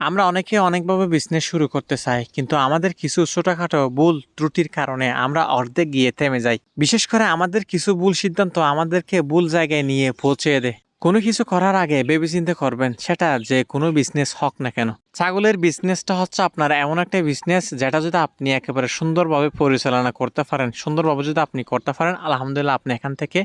আমরা অনেকে অনেকভাবে বিজনেস শুরু করতে চাই, কিন্তু আমাদের কিছু ছোটখাটো ভুল ত্রুটির কারণে আমরা অর্ধেক গিয়ে থেমে যাই। বিশেষ করে আমাদের কিছু ভুল সিদ্ধান্ত আমাদেরকে ভুল জায়গায় নিয়ে পৌঁছে দেয়। কোনো কিছু করার আগে ভেবেচিন্তে করবেন, সেটা যে কোনো বিজনেস হোক না কেন। ছাগলের বিজনেসটা হচ্ছে আপনার এমন একটা বিজনেস যেটা যদি আপনি একেবারে সুন্দরভাবে পরিচালনা করতে পারেন, সুন্দরভাবে যদি আপনি করতে পারেন, আলহামদুলিল্লাহ আপনি এখান থেকে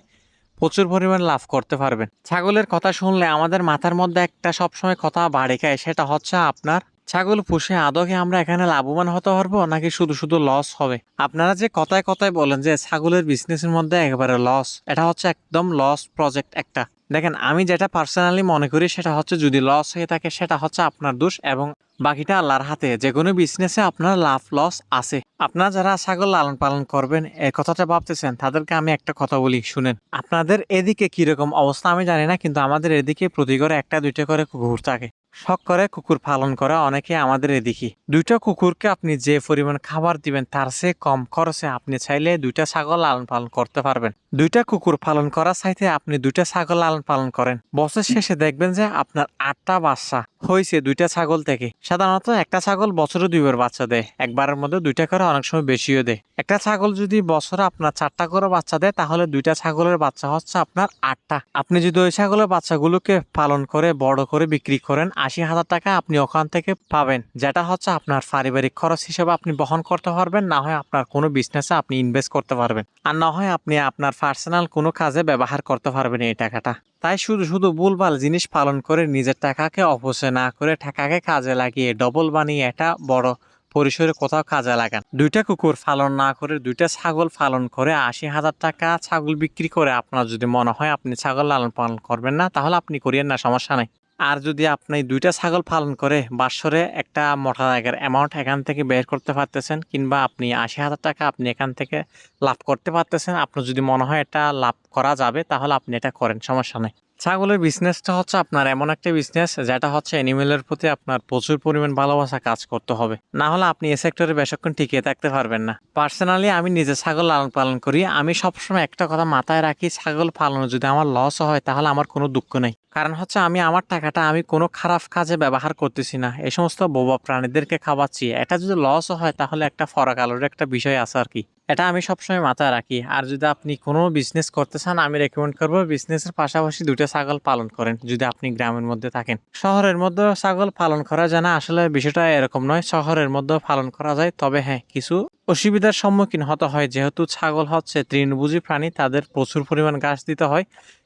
প্রচুর পরিমাণ লাভ করতে পারবেন। ছাগলের কথা শুনলে আমাদের মাথার মধ্যে একটা সবসময় কথা বাড়ে খায়, সেটা হচ্ছে আপনার ছাগল পুষে আদকে আমরা এখানে লাভবান হতে পারব নাকি শুধু শুধু লস হবে? আপনারা যে কথায় কথায় বলেন যে ছাগলের বিজনেসের মধ্যে একেবারে লস এটা হচ্ছে একদম লস প্রজেক্ট একটা। দেখেন, আমি যেটা পার্সোনালি মনে করি সেটা হচ্ছে যদি লস হয়ে থাকে সেটা হচ্ছে আপনার দোষ এবং বাকিটা আল্লাহর হাতে। যে কোনো বিজনেসে আপনার লাভ লস আছে। আপনারা যারা ছাগল লালন পালন করবেন এই কথাটা ভাবতেছেন, তাদেরকে আমি একটা কথা বলি, শুনেন। আপনাদের এদিকে কীরকম অবস্থা আমি জানি না, কিন্তু আমাদের এদিকে প্রতি ঘরে একটা, দুইটা করে কুকুর থাকে। শখ করে কুকুর পালন করা, অনেকে আমাদের এদিকে দুইটা কুকুরকে আপনি যে পরিমাণ খাবার দিবেন, তার চেয়ে কম খরচে আপনি চাইলে দুইটা ছাগল লালন পালন করতে পারবেন। দুইটা কুকুর পালন করার চাইতে আপনি দুইটা ছাগল লালন পালন করেন। বছর শেষে দেখবেন যে আপনার আটটা বাচ্চা হয়েছে দুইটা ছাগল থেকে। সাধারণত একটা ছাগল বছরে দুইবার বাচ্চা দেয়, একবারের মধ্যে দুইটা করে অনেক সময় বেশিও দেয়। একটা ছাগল যদি বছরে আপনার চারটা করে বাচ্চা দেয়, তাহলে দুইটা ছাগলের বাচ্চা হচ্ছে আপনার আটটা। আপনি যদি ওই ছাগলের বাচ্চাগুলোকে পালন করে, বড় করে বিক্রি করেন, আশি হাজার টাকা আপনি ওখান থেকে পাবেন, যেটা হচ্ছে আপনার পারিবারিক খরচ হিসেবে আপনি বহন করতে পারবেন, না হয় আপনার কোনো বিজনেসে আপনি ইনভেস্ট করতে পারবেন। আর না হয় আপনি আপনার পার্সোনাল কোনো কাজে ব্যবহার করতে পারবেন এই টাকাটা। তাই শুধু শুধু ভুলভাল জিনিস পালন করে নিজের টাকাকে অপচয় না করে টাকাকে কাজে লাগিয়ে ডবল বানিয়ে এটা বড় পরিসরে কোথাও কাজে লাগান। দুইটা কুকুর পালন না করে, দুইটা ছাগল পালন করে আশি হাজার টাকা ছাগল বিক্রি করে আপনার যদি মনে হয় আপনি ছাগল লালন পালন করবেন না, তাহলে আপনি করিয়েন না, সমস্যা নাই। আর যদি আপনি দুইটা ছাগল পালন করে বাৎসরে একটা মোটা জায়গার অ্যামাউন্ট এখান থেকে বের করতে পারতেছেন কিংবা আপনি আশি হাজার টাকা আপনি এখান থেকে লাভ করতে পারতেছেন, আপনার যদি মনে হয় এটা লাভ করা যাবে, তাহলে আপনি এটা করেন, সমস্যা নেই। ছাগলের বিজনেসটা হচ্ছে আপনার এমন একটা বিজনেস যেটা হচ্ছে অ্যানিমেলের প্রতি আপনার প্রচুর পরিমাণ ভালোবাসা কাজ করতে হবে। না হলে আপনি এ সেক্টরে বেশিক্ষণ টিকে থাকতে পারবেন না। পার্সোনালি আমি নিজে ছাগল লালন পালন করি। আমি সবসময় একটা কথা মাথায় রাখি, ছাগল পালনে যদি আমার লস হয়, তাহলে আমার কোনো দুঃখ নেই। কারণ হচ্ছে আমি আমার টাকাটা আমি কোনো খারাপ কাজে ব্যবহার করতেছি না। এই সমস্ত বোবা প্রাণীদেরকে খাওয়াচ্ছি। এটা যদি লস হয় তাহলে একটা ফরাক আলোর একটা বিষয় আছে আর কি। এটা আমি সবসময় মাথায় রাখি। আর যদি আপনি কোনো বিজনেস করতে চান, আমি রেকমেন্ড করব বিজনেসের পাশাপাশি দুটো ছাগল পালন করেন, যদি আপনি গ্রামের মধ্যে থাকেন। শহরের মধ্যে ছাগল পালন করা যায় না, আসলে বিষয়টা এরকম নয়। শহরের মধ্যেও পালন করা যায়। তবে হ্যাঁ কিছু অসুবিধার সম্মুখীন হতে হয়। যেহেতু ছাগল হচ্ছে তৃণভোজী প্রাণী, তাদের প্রচুর পরিমাণ ঘাস দিতে হয়।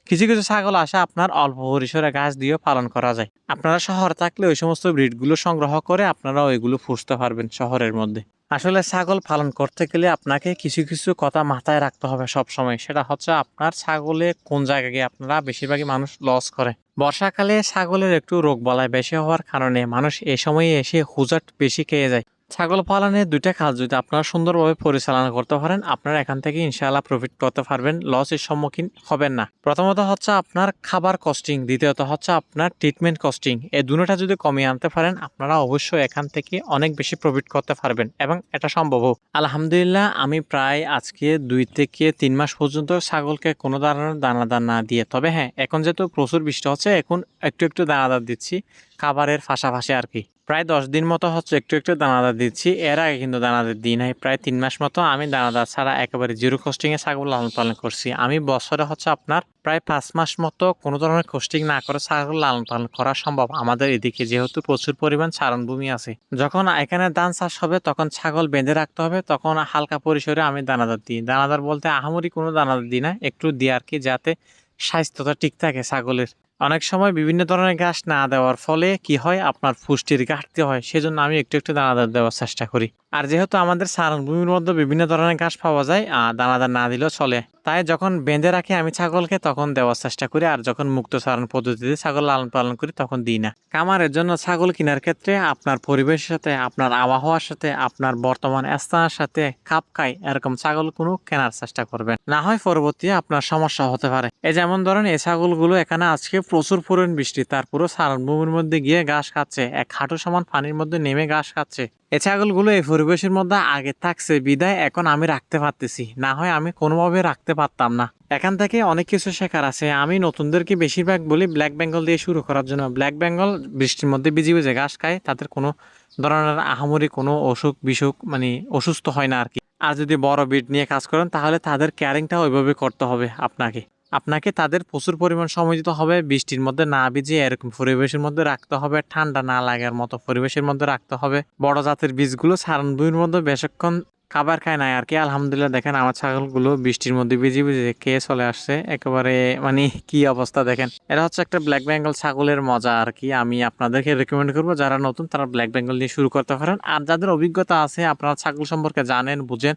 কিছু কিছু ছাগল আসে, আপনার অল্প পরিসরে গাছ দিয়েও পালন করা যায়। আপনারা শহর থাকলে ওই সমস্ত ব্রিডগুলো সংগ্রহ করে আপনারা ওইগুলো ফুসতে পারবেন শহরের মধ্যে। আসলে ছাগল পালন করতে গেলে আপনাকে কিছু কিছু কথা মাথায় রাখতে হবে সব সময় সেটা হচ্ছে আপনার ছাগলে কোন জায়গায় গিয়ে আপনারা বেশিরভাগই মানুষ লস করে। বর্ষাকালে ছাগলের একটু রোগ বালাই বেশি হওয়ার কারণে মানুষ এই সময়ে এসে হুজাট বেশি খেয়ে যায়। ছাগল পালনের দুইটা কাজ, যদি আপনারা সুন্দরভাবে পরিচালনা করতে পারেন, আপনারা এখান থেকে ইনশাআল্লাহ প্রফিট করতে পারবেন লসের সম্মুখীন হবেন না। প্রথমত হচ্ছে আপনার খাবার কস্টিং দ্বিতীয়ত হচ্ছে আপনার ট্রিটমেন্ট কস্টিং এই দুটোটা যদি কমিয়ে আনতে পারেন, আপনারা অবশ্যই এখান থেকে অনেক বেশি প্রফিট করতে পারবেন এবং এটা সম্ভব আলহামদুলিল্লাহ, আমি প্রায় আজকে দুই থেকে তিন মাস পর্যন্ত ছাগলকে কোনো ধরনের দানাদার না দিয়ে, তবে হ্যাঁ এখন যেহেতু প্রচুর বৃষ্টি হচ্ছে, এখন একটু একটু দানাদার দিচ্ছি, খাবারের পাশাপাশি আর কি। প্রায় দশ দিন মতো হচ্ছে একটু একটু দানাদার দিচ্ছি। এর আগে কিন্তু দানাদার দিই নাই, প্রায় তিন মাস মতো আমি দানাদার ছাড়া একেবারে জিরো কোস্টিংয়ে ছাগল লালন পালন করছি। আমি বছরে হচ্ছে আপনার প্রায় পাঁচ মাস মতো কোনো ধরনের কোস্টিং না করে ছাগল লালন পালন করা সম্ভব। আমাদের এদিকে যেহেতু প্রচুর পরিমাণ চারণভূমি আছে। যখন এখানে ধান চাষ হবে তখন ছাগল বেঁধে রাখতে হবে, তখন হালকা পরিসরে আমি দানাদার দিই। দানাদার বলতে আহামরি কোনো দানাদার দিই না, একটু দিই আর কি যাতে স্বাস্থ্যটা ঠিক থাকে ছাগলের। অনেক সময় বিভিন্ন ধরনের ঘাস না দেওয়ার ফলে কি হয়? আপনার পুষ্টির ঘাটতি হয়। সেজন্য আমি একটু একটু দানাদার দেওয়ার চেষ্টা করি। আর যেহেতু আমাদের সারণভূমির মধ্যে বিভিন্ন ধরনের ঘাস পাওয়া যায় আহ, দানাদার না দিলেও চলে। তাই যখন বেঁধে রাখি আমি ছাগলকে তখন দেওয়ার চেষ্টা করি আর যখন মুক্ত সারণ পদ্ধতিতে ছাগল লালন পালন করি তখন দিই না। কামারের জন্য ছাগল কেনার ক্ষেত্রে আপনার পরিবেশের সাথে আপনার আবহাওয়ার সাথে আপনার বর্তমান স্থানের সাথে খাপ খায় এরকম ছাগল কোনো কেনার চেষ্টা করবেন। না হয় পরবর্তী আপনার সমস্যা হতে পারে। এই যেমন ধরেন এই ছাগলগুলো এখানে আজকে প্রচুর পরিমাণ বৃষ্টি তারপরে সারণভূমির মধ্যে গিয়ে ঘাস খাচ্ছে এক হাঁটু সমান পানির মধ্যে নেমে ঘাস খাচ্ছে। এই ছাগলগুলো এই পরিবেশের মধ্যে আগে থাকছে, বিদায় এখন আমি রাখতে পারতেছি। না হয় আমি কোনোভাবে রাখতে পারতাম না। এখান থেকে অনেক কিছু শেখার আছে। আমি নতুনদেরকে বেশিরভাগ বলি ব্ল্যাক বেঙ্গল দিয়ে শুরু করার জন্য। ব্ল্যাক বেঙ্গল বৃষ্টির মধ্যে ভিজে ভিজে ঘাস খায়, তাদের কোনো ধরনের আহামরি, কোনো অসুখ বিসুখ মানে অসুস্থ হয় না আর কি। আর যদি বড় বিট নিয়ে কাজ করেন, তাহলে তাদের কেয়ারিংটা ওইভাবে করতে হবে আপনাকে। আপনাকে তাদের প্রচুর পরিমাণ সময় দিতে হবে, বৃষ্টির মধ্যে না ভিজিয়ে এরকম পরিবেশের মধ্যে রাখতে হবে, ঠান্ডা না লাগার মতো পরিবেশের মধ্যে রাখতে হবে। বড় জাতের বীজগুলো সারান বইয়ের মধ্যে বেশিক্ষণ খাবার খায় নাই আর কি আলহামদুলিল্লাহ, দেখেন আমার ছাগলগুলো বৃষ্টির মধ্যে ভিজে ভিজে খেয়ে চলে আসছে। একেবারে মানে কি অবস্থা দেখেন। এটা হচ্ছে একটা ব্ল্যাক বেঙ্গল ছাগলের মজা আর কি আমি আপনাদেরকে রেকমেন্ড করব, যারা নতুন তারা ব্ল্যাক বেঙ্গল নিয়ে শুরু করতে পারেন। আর যাদের অভিজ্ঞতা আছে, আপনারা ছাগল সম্পর্কে জানেন, বুঝেন।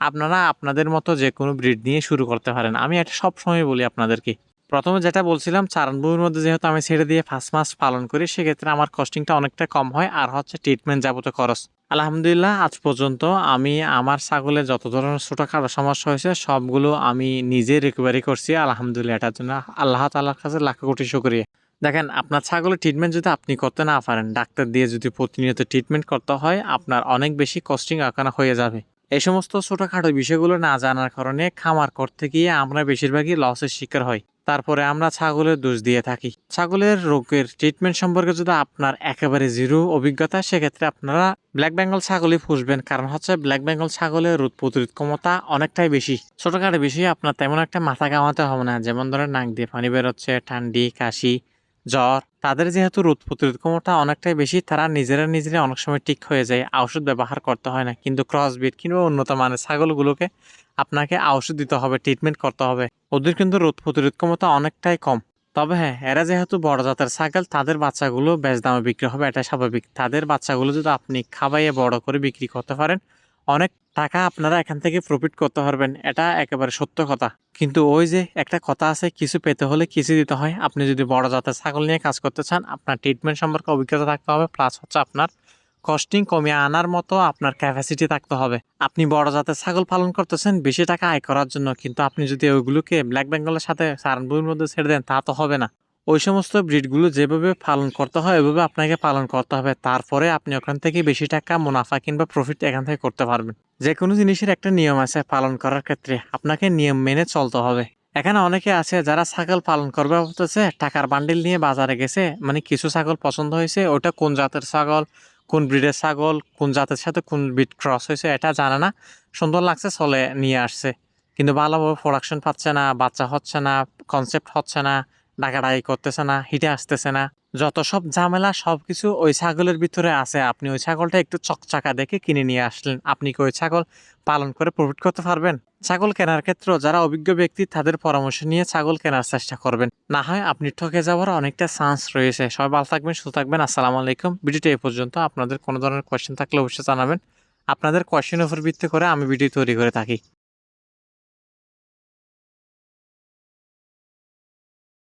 আপনারা আপনাদের মতো যে কোনো ব্রিড নিয়ে শুরু করতে পারেন। আমি এটা সবসময় বলি আপনাদেরকে। প্রথমে যেটা বলছিলাম, চারণভূমির মধ্যে যেহেতু আমি ছেড়ে দিয়ে ফার্স্ট মাস পালন করি, সেক্ষেত্রে আমার কস্টিংটা অনেকটা কম হয় আর হচ্ছে ট্রিটমেন্ট যাবতীয় খরচ। আলহামদুলিল্লাহ, আজ পর্যন্ত আমি আমার ছাগলের যত ধরনের ছোটোখাটো সমস্যা হয়েছে, সবগুলো আমি নিজে রিকভারি করছি। আলহামদুলিল্লাহ, এটার জন্য আল্লাহ তালার কাছে লাখ কোটি শুক্রিয়া। দেখেন, আপনার ছাগলের ট্রিটমেন্ট যদি আপনি করতে না পারেন, ডাক্তার দিয়ে যদি প্রতিনিয়ত ট্রিটমেন্ট করতে হয়, আপনার অনেক বেশি কস্টিং ওখানে হয়ে যাবে। এই সমস্ত ছোটোখাটো বিষয়গুলো না জানার কারণে খামার করতে গিয়ে আমরা বেশিরভাগই লসের শিকার হই। তারপরে আমরা ছাগলের দোষ দিয়ে থাকি। ছাগলের রোগের ট্রিটমেন্ট সম্পর্কে যদি আপনার একেবারে জিরো অভিজ্ঞতা, সেক্ষেত্রে আপনারা ব্ল্যাক বেঙ্গল ছাগলই পুষবেন। কারণ হচ্ছে ব্ল্যাক বেঙ্গল ছাগলের রোদ প্রতিরোধ ক্ষমতা অনেকটাই বেশি। ছোটোখাটো বিষয়ে, আপনার তেমন একটা মাথা কামাতে হবে না। যেমন ধরেন, নাক দিয়ে পানি বেরোচ্ছে, ঠান্ডি, কাশি জ্বর তাদের যেহেতু রোদ প্রতিরোধ ক্ষমতা অনেকটাই বেশি, তারা নিজেরা নিজেরা অনেক সময় ঠিক হয়ে যায়, ঔষধ ব্যবহার করতে হয় না। কিন্তু ক্রসবিট কিংবা উন্নত মানের ছাগলগুলোকে আপনাকে ঔষধ দিতে হবে ট্রিটমেন্ট করতে হবে। ওদের কিন্তু রোদ প্রতিরোধ ক্ষমতা অনেকটাই কম। তবে হ্যাঁ এরা যেহেতু বড় জাতের ছাগল, তাদের বাচ্চাগুলো বেশ দামে বিক্রি হবে এটা স্বাভাবিক। তাদের বাচ্চাগুলো যদি আপনি খাবাইয়ে বড় করে বিক্রি করতে পারেন অনেক টাকা আপনারা এখান থেকে প্রফিট করতে পারবেন, এটা একেবারে সত্য কথা। কিন্তু ওই যে একটা কথা আছে, কিছু পেতে হলে কিছু দিতে হয়। আপনি যদি বড় জাতের ছাগল নিয়ে কাজ করতে চান, আপনার ট্রিটমেন্ট সম্পর্কে অভিজ্ঞতা থাকতে হবে প্লাস হচ্ছে আপনার কস্টিং কমিয়ে আনার মতো আপনার ক্যাপাসিটি থাকতে হবে। আপনি বড় জাতের ছাগল পালন করতেছেন, বেশি টাকা আয় করার জন্য, কিন্তু আপনি যদি ওইগুলোকে ব্ল্যাক বেঙ্গলের সাথে সারানবুর মধ্যে ছেড়ে দেন, তা তো হবে না। ওই সমস্ত ব্রিডগুলো যেভাবে পালন করতে হয়, ওইভাবে আপনাকে পালন করতে হবে। তারপরে আপনি ওখান থেকে বেশি টাকা মুনাফা কিংবা প্রফিট এখান থেকে করতে পারবেন। যে কোনো জিনিসের একটা নিয়ম আছে পালন করার ক্ষেত্রে। আপনাকে নিয়ম মেনে চলতে হবে। এখানে অনেকে আছে যারা ছাগল পালন করবে বলতেছে টাকার বান্ডিল নিয়ে বাজারে গেছে। মানে কিছু ছাগল পছন্দ হয়েছে, ওটা কোন জাতের ছাগল, কোন ব্রিডের ছাগল, কোন জাতের সাথে কোন ব্রিড ক্রস হয়েছে এটা জানে না। সুন্দর লাগছে চলে নিয়ে আসছে। কিন্তু ভালোভাবে প্রোডাকশন পাচ্ছে না, বাচ্চা হচ্ছে না কনসেপ্ট হচ্ছে না। ডাকাডাকি করতেছে না, হিটে আসতেছে না। যত সব ঝামেলা সব কিছু ওই ছাগলের ভিতরে আছে। আপনি ওই ছাগলটা একটু চকচাকা দেখে কিনে নিয়ে আসলেন। আপনি কি ওই ছাগল পালন করে প্রফিট করতে পারবেন? ছাগল কেনার ক্ষেত্রে যারা অভিজ্ঞ ব্যক্তি, তাদের পরামর্শ নিয়ে ছাগল কেনার চেষ্টা করবেন। না হয় আপনি ঠকে যাওয়ার অনেকটা চান্স রয়েছে। সবাই ভালো থাকবেন, সুস্থ থাকবেন। আসসালামু আলাইকুম। ভিডিওটি এই পর্যন্ত। আপনাদের কোনো ধরনের কোয়েশ্চেন থাকলে অবশ্যই জানাবেন। আপনাদের কোয়েশ্চেনের উপর ভিত্তি করে আমি ভিডিও তৈরি করে থাকি।